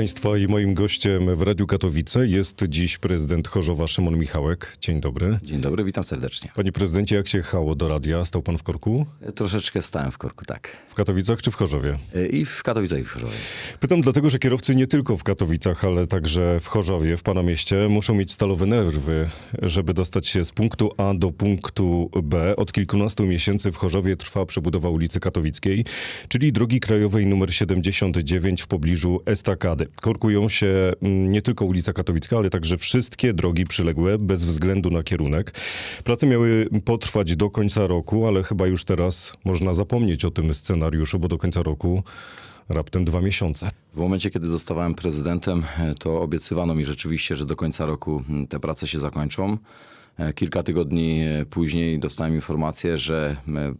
Państwa i moim gościem w Radiu Katowice jest dziś prezydent Chorzowa Szymon Michałek. Dzień dobry. Dzień dobry, witam serdecznie. Panie prezydencie, jak się jechało do radia? Stał pan w korku? Troszeczkę stałem w korku, tak. W Katowicach czy w Chorzowie? I w Katowicach i w Chorzowie. Pytam dlatego, że kierowcy nie tylko w Katowicach, ale także w Chorzowie, w pana mieście, muszą mieć stalowe nerwy, żeby dostać się z punktu A do punktu B. Od kilkunastu miesięcy w Chorzowie trwa przebudowa ulicy Katowickiej, czyli drogi krajowej nr 79 w pobliżu Estakady. Korkują się mm, nie tylko ulica Katowicka, ale także wszystkie drogi przyległe, bez względu na kierunek. Prace miały potrwać do końca roku, ale chyba już teraz można zapomnieć o tym scenariuszu, bo do końca roku raptem dwa miesiące. W momencie, kiedy zostawałem prezydentem, to obiecywano mi rzeczywiście, że do końca roku te prace się zakończą. E, Kilka tygodni e, później dostałem informację, że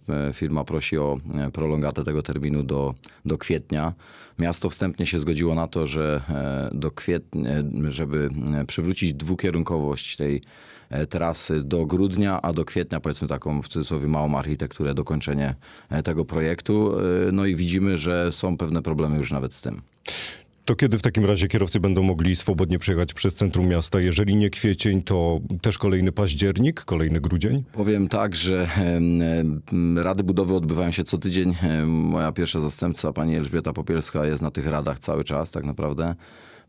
e, firma prosi o prolongatę tego terminu do, do kwietnia. Miasto wstępnie się zgodziło na to, że do kwietnia, żeby przywrócić dwukierunkowość tej trasy do grudnia, a do kwietnia powiedzmy taką w cudzysłowie małą architekturę, dokończenie tego projektu. No i widzimy, że są pewne problemy już nawet z tym. To kiedy w takim razie kierowcy będą mogli swobodnie przejechać przez centrum miasta? Jeżeli nie kwiecień, to też kolejny październik, kolejny grudzień? Powiem tak, że rady budowy odbywają się co tydzień. Moja pierwsza zastępca, pani Elżbieta Popielska, jest na tych radach cały czas, tak naprawdę.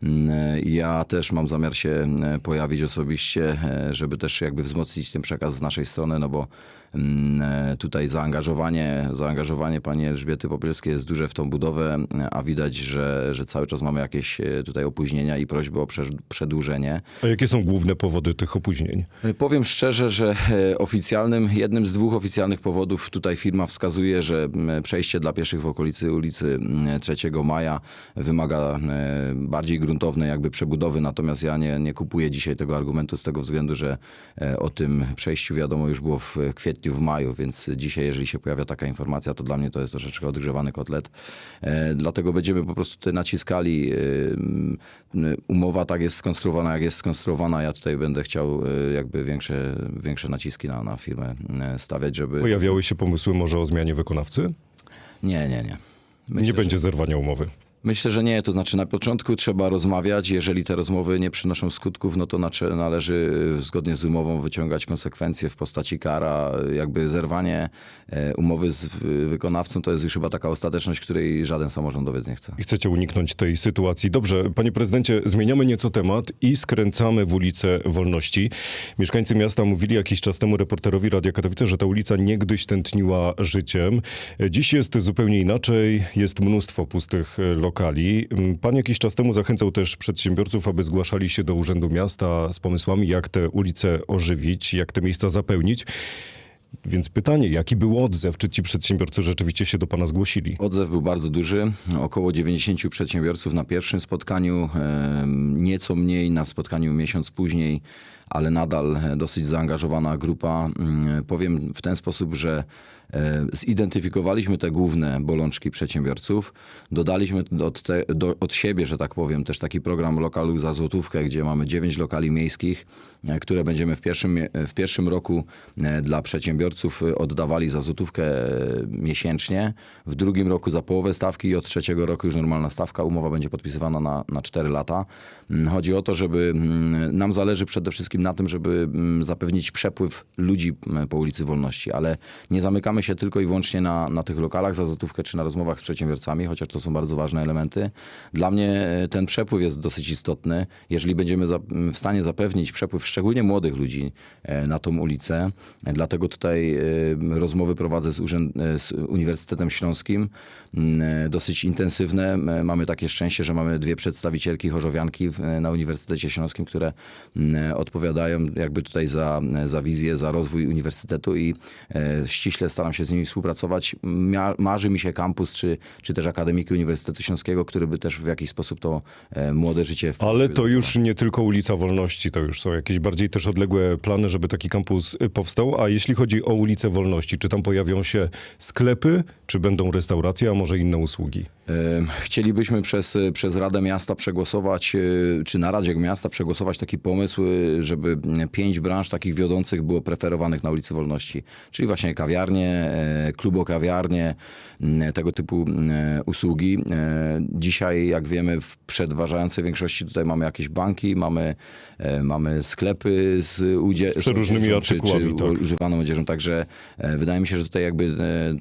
Mm, Ja też mam zamiar się e, pojawić osobiście, e, żeby też jakby wzmocnić ten przekaz z naszej strony, no bo mm, e, tutaj zaangażowanie, zaangażowanie pani Elżbiety Popielskiej jest duże w tą budowę, a widać, że, że cały czas mamy jakieś tutaj opóźnienia i prośby o prze- przedłużenie. A jakie są główne powody tych opóźnień? Powiem szczerze, że oficjalnym, jednym z dwóch oficjalnych powodów tutaj firma wskazuje, że przejście dla pieszych w okolicy ulicy m, 3 Maja wymaga bardziej gruntownej jakby przebudowy, natomiast ja nie, nie kupuję dzisiaj tego argumentu z tego względu, że e, o tym przejściu wiadomo już było w kwietniu, w maju, więc dzisiaj jeżeli się pojawia taka informacja, to dla mnie to jest troszeczkę odgrzewany kotlet. E, Dlatego będziemy po prostu tutaj naciskali. e, Umowa tak jest skonstruowana, jak jest skonstruowana. Ja tutaj będę chciał jakby większe, większe naciski na, na firmę stawiać, żeby... Pojawiały się pomysły może o zmianie wykonawcy? Nie, nie, nie. Myślę, nie że- będzie zerwania umowy. Myślę, że nie. To znaczy na początku trzeba rozmawiać. Jeżeli te rozmowy nie przynoszą skutków, no to należy y, zgodnie z umową wyciągać konsekwencje w postaci kara. Jakby zerwanie e, umowy z wy- wykonawcą to jest już chyba taka ostateczność, której żaden samorządowiec nie chce. I chcecie uniknąć tej sytuacji. Dobrze, panie prezydencie, zmieniamy nieco temat i skręcamy w ulicę Wolności. Mieszkańcy miasta mówili jakiś czas temu reporterowi Radia Katowice, że ta ulica niegdyś tętniła życiem. Dziś jest zupełnie inaczej, jest mnóstwo pustych e, lokali. Pan jakiś czas temu zachęcał też przedsiębiorców, aby zgłaszali się do Urzędu Miasta z pomysłami, jak te ulice ożywić, jak te miejsca zapełnić. Więc pytanie, jaki był odzew? Czy ci przedsiębiorcy rzeczywiście się do pana zgłosili? Odzew był bardzo duży. Około 90 przedsiębiorców na pierwszym spotkaniu, nieco mniej na spotkaniu miesiąc później, ale nadal e, dosyć zaangażowana grupa. Mm, Powiem w ten sposób, że zidentyfikowaliśmy te główne bolączki przedsiębiorców. Dodaliśmy od, te, do, od siebie, że tak powiem, też taki program lokalu za złotówkę, gdzie mamy 9 lokali miejskich, e, które będziemy w pierwszym, w pierwszym roku e, dla przedsiębiorców e, oddawali za złotówkę e, miesięcznie, w drugim roku za połowę stawki i od trzeciego roku już normalna stawka. Umowa będzie podpisywana na, na 4 lata. Mm, Chodzi o to, żeby mm, nam zależy przede wszystkim na tym, żeby mm, zapewnić przepływ ludzi po ulicy Wolności, ale nie zamykamy się tylko i wyłącznie na, na tych lokalach za złotówkę czy na rozmowach z przedsiębiorcami, chociaż to są bardzo ważne elementy. Dla mnie e, ten przepływ jest dosyć istotny. Jeżeli będziemy w stanie zapewnić przepływ szczególnie młodych ludzi e, na tą ulicę, e, dlatego tutaj rozmowy prowadzę z, urzęd, z Uniwersytetem Śląskim, dosyć intensywne. Mamy takie szczęście, że mamy dwie przedstawicielki chorzowianki na Uniwersytecie Śląskim, które odpowiadają jakby tutaj za, za wizję, za rozwój uniwersytetu i ściśle staram się z nimi współpracować. Mia, marzy mi się kampus, czy, czy też Akademiki Uniwersytetu Śląskiego, który by też w jakiś sposób to e, młode życie... Ale to już nie tylko ulica Wolności, to już są jakieś bardziej też odległe plany, żeby taki kampus y, powstał. A jeśli chodzi o ulicę Wolności, czy tam pojawią się sklepy, czy będą restauracje, a może inne usługi? E, Chcielibyśmy przez, przez Radę Miasta przegłosować, e, czy na Radzie Miasta przegłosować taki pomysł, e, żeby pięć branż takich wiodących było preferowanych na ulicy Wolności. Czyli właśnie kawiarnie, e, klubo, kawiarnie, m, tego typu m, usługi. E, Dzisiaj, jak wiemy, w przeważającej większości tutaj mamy jakieś banki, mamy, e, mamy sklepy z, udzie- Z przeróżnymi odzieżą, czy- artykułami, czy, tak. używaną odzieżą, także e, wydaje mi się, że tutaj jakby e,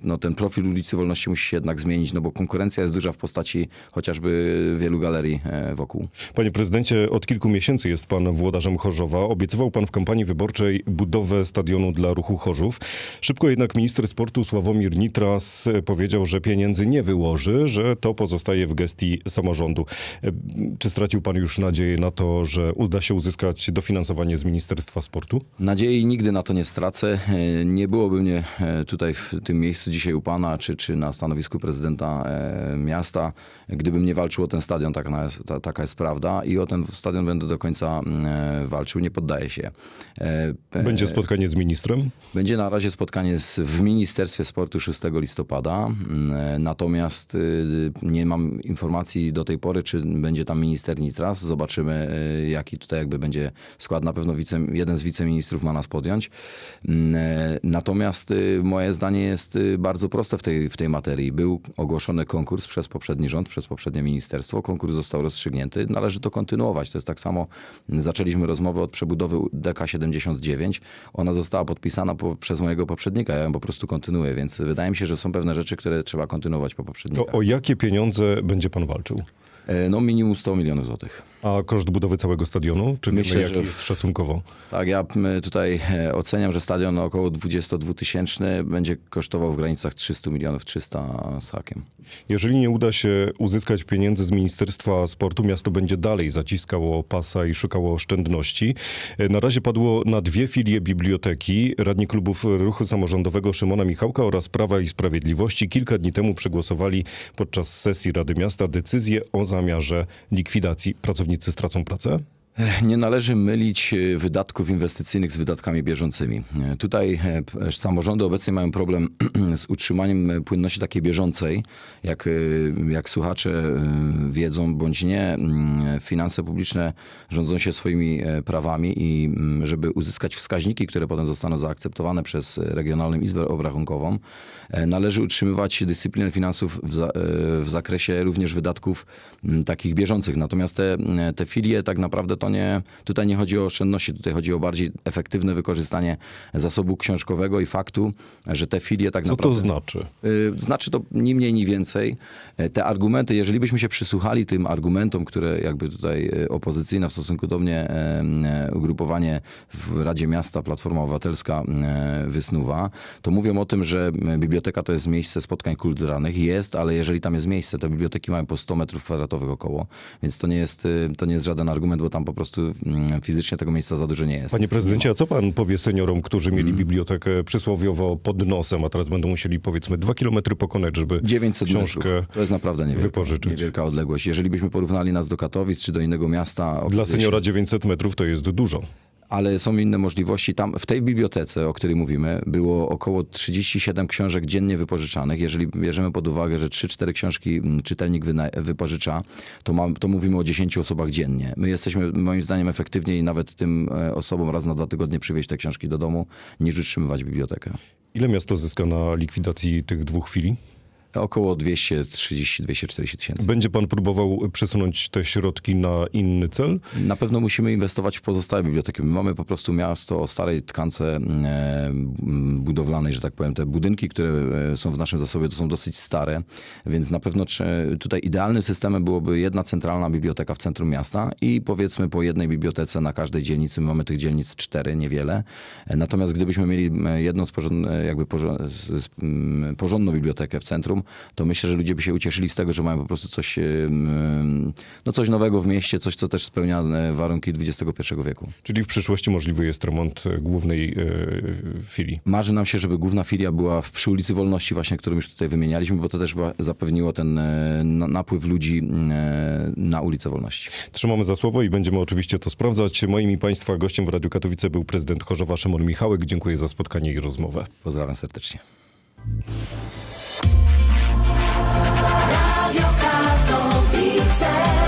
no, ten profil ulicy Wolności musi się jednak zmienić, no bo konkurencja jest duża w postaci chociażby wielu galerii e, wokół. Panie prezydencie, od kilku miesięcy jest pan włodarzem Chorzowa. Obiecywał pan w kampanii wyborczej budowę stadionu dla ruchu Chorzów. Szybko jednak minister sportu Sławomir Nitras powiedział, że pieniędzy nie wyłoży, że to pozostaje w gestii samorządu. Czy stracił pan już nadzieję na to, że uda się uzyskać dofinansowanie z Ministerstwa Sportu? Nadziei nigdy na to nie stracę. Nie byłoby mnie e, tutaj w tym miejscu dzisiaj u pana, czy, czy na stanowisku prezydenta e, miasta, gdybym nie walczył o ten stadion, taka jest, ta, taka jest prawda. I o ten stadion będę do końca e, walczył, nie poddaję się. Będzie spotkanie z ministrem? Będzie na razie spotkanie z, w Ministerstwie Sportu 6 listopada, mm, natomiast y, nie mam informacji do tej pory, czy będzie tam minister Nitras. Zobaczymy, y, jaki tutaj jakby będzie skład. Na pewno wice, jeden z wiceministrów ma nas podjąć. Mm, e, Natomiast y, moje zdanie jest bardzo proste w tej, w tej materii. Był ogłoszony konkurs przez poprzedni rząd, przez poprzednie ministerstwo. Konkurs został rozstrzygnięty. Należy to kontynuować. To jest tak samo, zaczęliśmy rozmowę od przebudowy DK79. Ona została podpisana po, przez mojego poprzednika. Ja ją po prostu kontynuuję, więc wydaje mi się, że są pewne rzeczy, które trzeba kontynuować po To poprzednikach. o jakie pieniądze będzie pan walczył? E, No minimum 100 milionów złotych. A koszt budowy całego stadionu? Czy Myślę, wiemy, jaki że jest szacunkowo? Tak, ja tutaj e, oceniam, że stadion około 22 tysięczny będzie kosztował w granicach 300 milionów, 300 z hakiem. Jeżeli nie uda się uzyskać pieniędzy z Ministerstwa Sportu, miasto będzie dalej zaciskało pasa i szukało oszczędności. E, Na razie padło na dwie filie biblioteki. Radni klubów ruchu samorządowego Szymona Michałka oraz Prawa i Sprawiedliwości kilka dni temu przegłosowali podczas sesji Rady Miasta decyzję o zamiarze likwidacji. Pracownicy stracą pracę? Nie należy mylić e, wydatków inwestycyjnych z wydatkami bieżącymi. E, Tutaj e, samorządy obecnie mają problem z utrzymaniem płynności takiej bieżącej, jak, jak słuchacze wiedzą bądź nie, mm, finanse publiczne rządzą się swoimi prawami i mm, żeby uzyskać wskaźniki, które potem zostaną zaakceptowane przez Regionalną Izbę Obrachunkową, należy utrzymywać dyscyplinę finansów w, za, w zakresie również wydatków m, takich bieżących. Natomiast te, te filie tak naprawdę to nie, tutaj nie chodzi o oszczędności, tutaj chodzi o bardziej efektywne wykorzystanie zasobu książkowego i faktu, że te filie tak Co naprawdę... to znaczy? Y, Znaczy to ni mniej, ni więcej. E, Te argumenty, jeżeli byśmy się przysłuchali tym argumentom, które jakby tutaj e, opozycyjne w stosunku do mnie e, e, ugrupowanie w Radzie Miasta Platforma Obywatelska e, wysnuwa, to mówią o tym, że m, biblioteka to jest miejsce spotkań kulturalnych. Jest, ale jeżeli tam jest miejsce, te biblioteki mają po 100 metrów kwadratowych około, więc to nie jest, y, to nie jest żaden argument, bo tam po prostu mm, fizycznie tego miejsca za dużo nie jest. Panie prezydencie, a co pan powie seniorom, którzy Mhm. mieli bibliotekę przysłowiowo pod nosem, a teraz będą musieli powiedzmy dwa kilometry pokonać, żeby 900 książkę metrów. To jest naprawdę niewielka, wypożyczyć. niewielka odległość. Jeżeli byśmy porównali nas do Katowic czy do innego miasta... Dla seniora 900 metrów to jest dużo. Ale są inne możliwości. Tam w tej bibliotece, o której mówimy, było około 37 książek dziennie wypożyczanych. Jeżeli bierzemy pod uwagę, że 3-4 książki mm, czytelnik wypożycza, to, to mówimy o 10 osobach dziennie. My jesteśmy moim zdaniem efektywniej nawet tym e, osobom raz na dwa tygodnie przywieźć te książki do domu, niż utrzymywać bibliotekę. Ile miasto zyska na likwidacji tych dwóch chwili? Około 230-240 tysięcy. Będzie pan próbował przesunąć te środki na inny cel? Na pewno musimy inwestować w pozostałe biblioteki. My mamy po prostu miasto o starej tkance e, budowlanej, że tak powiem. Te budynki, które e, są w naszym zasobie, to są dosyć stare, więc na pewno tutaj idealnym systemem byłoby jedna centralna biblioteka w centrum miasta i powiedzmy po jednej bibliotece na każdej dzielnicy. My mamy tych dzielnic cztery, niewiele. E, Natomiast gdybyśmy mieli jedną z porząd- jakby porządną bibliotekę w centrum, to myślę, że ludzie by się ucieszyli z tego, że mają po prostu coś, no coś nowego w mieście, coś, co też spełnia e, warunki XXI wieku. Czyli w przyszłości możliwy jest remont e, głównej e, filii. Marzy nam się, żeby główna filia była przy ulicy Wolności właśnie, którą już tutaj wymienialiśmy, bo to też zapewniło ten na- napływ ludzi na ulicę Wolności. Trzymamy za słowo i będziemy oczywiście to sprawdzać. Moim i Państwa gościem w Radiu Katowice był prezydent Chorzowa Szymon Michałek. Dziękuję za spotkanie i rozmowę. Pozdrawiam serdecznie. Radio Katowice.